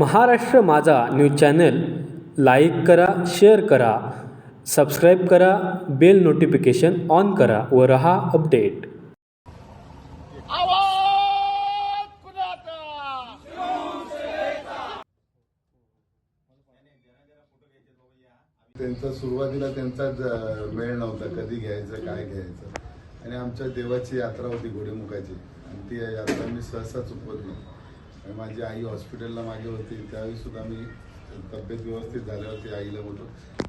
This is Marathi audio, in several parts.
Maharashtra Majha news channel like करा शेअर करा सबस्क्राईब करा बेल नोटिफिकेशन ऑन करा व रहा अपडेट. त्यांचा सुरुवातीला त्यांचाच वेळ नव्हता कधी घ्यायचं काय घ्यायचं. आणि आमच्या देवाची यात्रा होती घोडेमुखाची. आणि ती यात्रा मी सहसा चुकवत नाही आणि माझी आई हॉस्पिटलला मागे होती. त्यावेळी सुद्धा मी तब्येत व्यवस्थित झाल्यावरती आईला बोललो.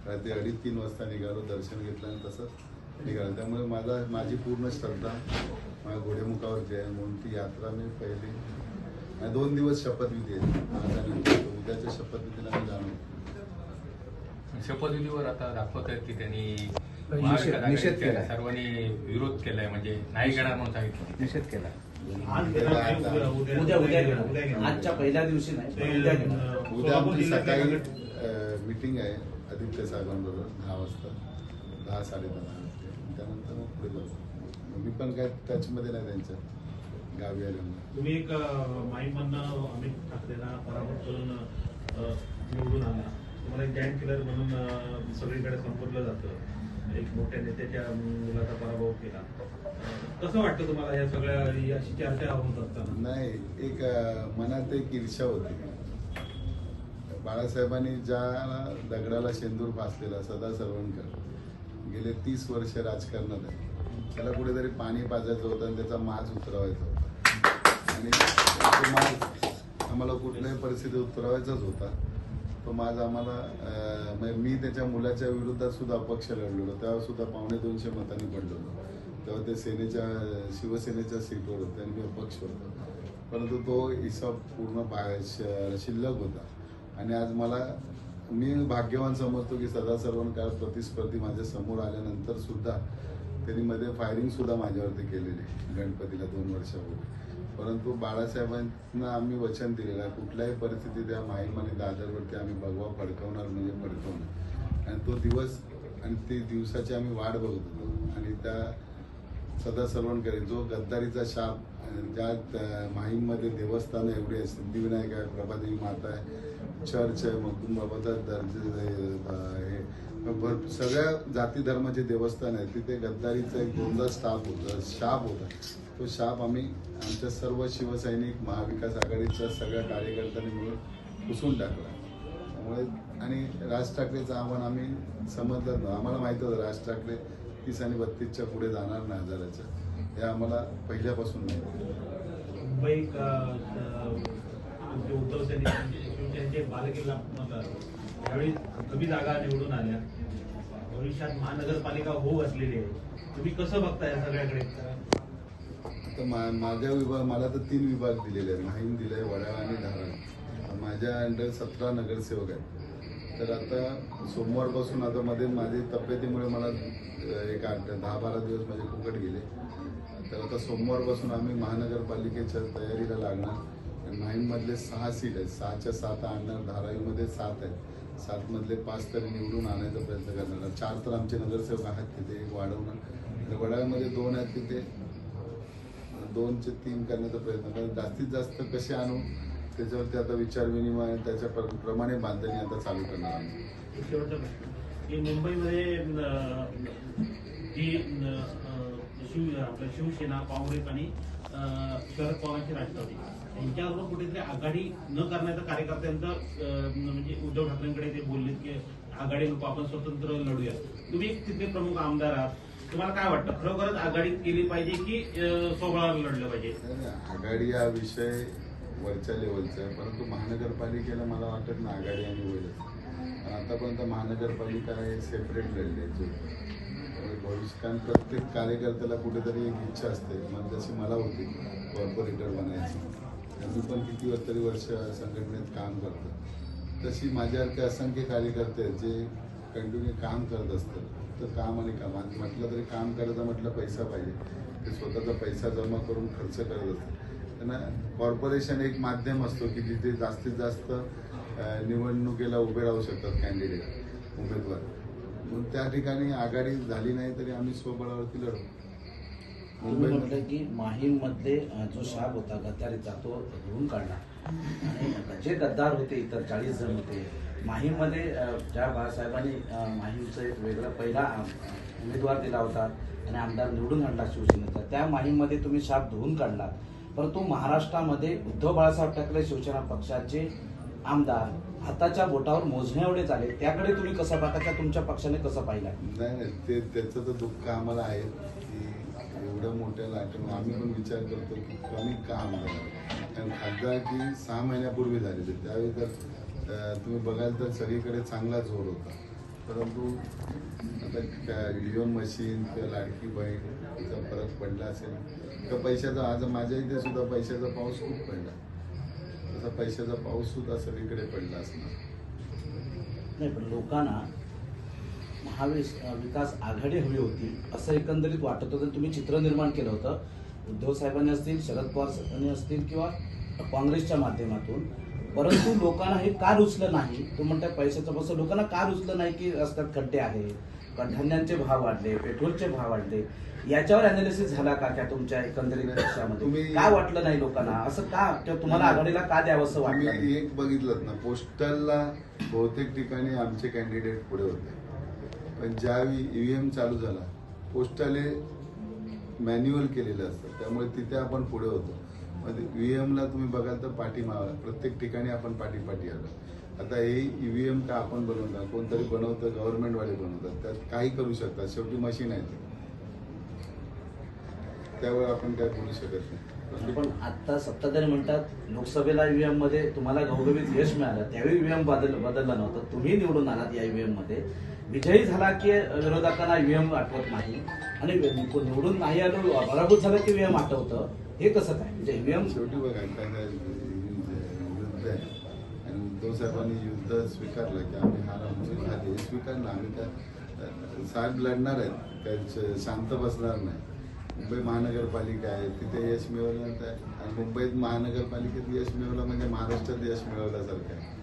रात्री अडीच तीन वाजता निघालो दर्शन घेतलं आणि तसंच निघालो. त्यामुळे माझा माझी पूर्ण श्रद्धा माझ्या घोडेमुखावरती आहे म्हणून ती यात्रा मी पहिली दोन दिवस शपथविधी आहे. उद्याच्या शपथविधीला मी जाणार शपथविधीवर आता दाखवत आहेत की त्यांनी. सर्वांनी विरोध केलाय. म्हणजे नाही घेणार म्हणून सांगितलं. निषेध केला. उद्या उद्या घेणार. आजच्या पहिल्या दिवशी नाही उद्या घेणार. उद्या आमची सकाळी मीटिंग आहे आदित्य साहेबांबरोबर दहा वाजता. दहा साडेदहा त्यानंतर मग पुढे जाऊ. मी पण काय टचमध्ये नाही त्यांच्या गावी आल्यामुळे. तुम्ही एक माईमधनं अमित ठाकरेंना पराभूत करून निवडून आला तुम्हाला एक जॉईंट किलर म्हणून सगळीकडे संबोधलं जातं. एक मोठ्या नेत्याच्या मुलाचा पराभव केला. कसं वाटतं तुम्हाला या सगळ्या अशी चर्चा होत असताना? नाही एक मनात एक ईर्षा होती. बाळासाहेबांनी ज्या दगडाला शेंदूर फासलेला सदा सरवणकर गेले तीस वर्ष राजकारणात आहे. त्याला कुठेतरी पाणी पाजायचं होतं आणि त्याचा माज उतरवायचा होता. आणि तो माज आम्हाला कुठल्याही परिस्थितीत उतरवायचाच होता. तो माझा आम्हाला म्हणजे मी त्याच्या मुलाच्या विरोधात सुद्धा अपक्ष लढलेलो. तेव्हा सुद्धा पावणे दोनशे मतांनी पडलेलो तेव्हा ते सेनेच्या शिवसेनेच्या सीटवर होते आणि मी अपक्ष होतो. परंतु तो हिसाब पूर्ण बा- श- शिल्लक होता. आणि आज मला मी भाग्यवान समजतो की सदा सर्वणकाळ प्रतिस्पर्धी माझ्यासमोर आल्यानंतर सुद्धा त्यांनी मध्ये फायरिंग सुद्धा माझ्यावरती केलेली गणपतीला दोन वर्षापूर्वी. परंतु बाळासाहेबांना आम्ही वचन दिलेलं आहे. कुठल्याही परिस्थितीत या माहीम आणि दादरवरती आम्ही भगवा फडकवणार म्हणजे फडकवणार. आणि तो दिवस आणि ते दिवसाची आम्ही वाट बघत होतो. आणि त्या सदा सर्वणकरी जो गद्दारीचा शाप ज्या ज्यात माहीममध्ये देवस्थान एवढी आहे सिद्धिविनायक आहे प्रभादेवी माता आहे चर्च आहे मगदूम बाबाचा दर्जे हे भरपूर सगळ्या जाती धर्माचे देवस्थान आहे तिथे गद्दारीचा एक दोनदा स्टाफ होता शाप होता. तो शाप आम्ही आमच्या सर्व शिवसैनिक महाविकास आघाडीच्या सगळ्या कार्यकर्त्यांनी मिळून पुसून टाकला. त्यामुळे आणि राज ठाकरेचं आव्हान आम्ही समजलं नव्हतं. आम्हाला माहीत होतं राज ठाकरे तीस आणि बत्तीसच्या पुढे जाणार नाही हजाराच्या हे आम्हाला पहिल्यापासून माहिती उद्धव यावेळी कमी जागा निवडून आल्या. भविष्यात महानगरपालिका होऊ असलेली आहे. तुम्ही कसं बघता या सगळ्याकडे? आता मा माझ्या विभाग मला तर तीन विभाग दिलेले आहेत. माहीम दिलंय वडाळा आणि धाराळ माझ्या अंडर सतरा नगरसेवक आहेत. तर आता सोमवारपासून आता मध्ये माझी तब्येतीमुळे मला एक आठ दहा बारा दिवस माझे फुकट गेले. तर आता सोमवारपासून आम्ही महानगरपालिकेच्या तयारीला लागणार. आणि माहीममधले सहा सीट आहेत. सहाच्या सात आणणार धारावीमध्ये सात आहेत. सातमधले पाच तरी निवडून आणायचा प्रयत्न करणार. चार तर आमचे नगरसेवक आहेत तिथे एक वाढवणार. आणि वडाळ्यामध्ये दोन आहेत तिथे. दोनचे तीन करण्याचा प्रयत्न कारण जास्तीत जास्त कसे आणू त्याच्यावरती आता विचार विनिमय आणि त्याच्या प्र- प्रमाणे बांधणी आता चालू करणार आम्ही. मुंबईमध्ये शिव शिवसेना काँग्रेस आणि शरद पवारांची राष्ट्रवादी यांच्याबरोबर कुठेतरी आघाडी न करण्याचा कार्यकर्त्यांचं म्हणजे उद्धव ठाकरेंकडे ते बोलले की आघाडी नको आपण स्वतंत्र लढूया तुम्ही एक तिथले प्रमुख आमदार आहात. तुम्हाला काय वाटतं? खरोखरच आघाडी केली पाहिजे की सोहळा लढलं पाहिजे? आघाडी हा विषय वरच्या लेवलचा आहे. परंतु महानगरपालिकेला मला वाटत ना आघाडी आणि होईलच. कारण आतापर्यंत महानगरपालिका हे सेपरेट लढली आहे प्रत्येक कार्यकर्त्याला कुठेतरी एक इच्छा असते. मग जशी मला होती. कॉर्पोरेटर बनायची. मी पण किती वर्ष तरी वर्ष संघटनेत काम करतो तशी माझ्यासारखे असंख्य कार्यकर्ते आहेत जे कंटिन्यू काम करत असतात. तर काम आणि काम. म्हटलं तरी काम करायचं म्हटलं पैसा पाहिजे. ते स्वतःचा पैसा जमा करून खर्च करत असतात. त्यांना कॉर्पोरेशन एक माध्यम असतो की जिथे जास्तीत जास्त निवडणुकीला उभे राहू शकतात कॅन्डिडेट उमेदवार. मग त्या ठिकाणी आघाडी झाली नाही तरी आम्ही स्वबळावरती लढू. तुम्ही म्हटलं की माहीम मधले जो शाप होता गद्दारीचा तो धुवून काढला आणि जे गद्दार होते इतर चाळीस जण होते माहीममध्ये ज्या बाळासाहेबांनी माहीमचं एक वेगळं पहिला उमेदवार दिला होता आणि आमदार निवडून आणला शिवसेनेचा त्या माहीममध्ये तुम्ही शाप धुवून काढला परंतु महाराष्ट्रामध्ये उद्धव बाळासाहेब ठाकरे शिवसेना पक्षाचे आमदार हाताच्या बोटावर मोजण्या एवढे झाले त्याकडे तुम्ही कसं पाहता तुमच्या पक्षाने कसं पाहिलं? नाही नाही ते त्याचं तर दुःख आम्हाला आहे. एवढं मोठ्या लाटेवर आम्ही पण विचार करतो की कमी का आमदार कारण खासदार की सहा महिन्यापूर्वी झालेली. त्यावेळी तर तुम्ही बघाल तर सगळीकडे चांगला जोर होता. परंतु आता लिओन मशीन किंवा लाडकी बहीण याचा फरक पडला असेल. तर पैशाचा आज माझ्या इथे सुद्धा पैशाचा पाऊस खूप पडला. तसा पैशाचा पाऊस सुद्धा सगळीकडे पडला असणार. नाही पण लोकांना महाविस विकास आघाडी हवी होती असं एकंदरीत वाटत होतं. तुम्ही चित्र निर्माण केलं होतं. उद्धव साहेबांनी असतील शरद पवार साहेबांनी असतील किंवा काँग्रेसच्या माध्यमातून. परंतु लोकांना हे का रुचलं नाही? तो म्हणताय पैशाचं बस. लोकांना का रुचलं नाही की रस्त्यात खड्डे आहे धान्यांचे भाव वाढले पेट्रोलचे भाव वाढले. याच्यावर अनालिसिस झाला का त्या तुमच्या एकंदरीत पक्षामध्ये तुम्ही- का वाटलं नाही लोकांना? असं का किंवा तुम्हाला आघाडीला का द्यावंसं वाटलं नाही? आम्ही एक बघितलं ना पोस्टलला बहुतेक ठिकाणी आमचे कॅन्डिडेट पुढे होते. पण ज्यावेळी ईव्हीएम चालू झाला पोस्टाले मॅन्युअल केलेलं असतं. त्यामुळे तिथे आपण पुढे होतो. मग ईव्हीएमला तुम्ही बघाल तर पाठीमागा प्रत्येक ठिकाणी आपण पाठीपाठी आलो. आता हे ईव्हीएम का आपण बनवणार कोणतरी बनवतं गव्हर्नमेंटवाले बनवतात त्यात काही करू शकतात शेवटी मशीन आहे ते. त्यावर आपण काय बोलू शकत नाही. पण आता सत्ताधारी म्हणतात लोकसभेला ईव्हीएममध्ये तुम्हाला गौरवित यश मिळालं त्यावेळी ईव्हीएम बदल बदललं नव्हतं. तुम्ही निवडून आलात या ईव्हीएममध्ये विजयी झाला की विरोधकांना ईव्हीएम आठवत नाही? आणि निवडून नाही आलो पराभूत झालं की ईव्हीएम आठवतं? हे कसं काय? म्हणजे ईव्हीएम शेवटी बघा युद्ध आणि उद्धव साहेबांनी युद्ध स्वीकारलं की आम्ही हार आमचे झाली स्वीकारलं. आम्ही काय साहेब लढणार आहेत. काय शांत बसणार नाही. मुंबई महानगरपालिका आहे तिथे यश मिळवलं आणि मुंबईत महानगरपालिकेत यश मिळवलं म्हणजे महाराष्ट्रात यश मिळवल्यासारखं आहे.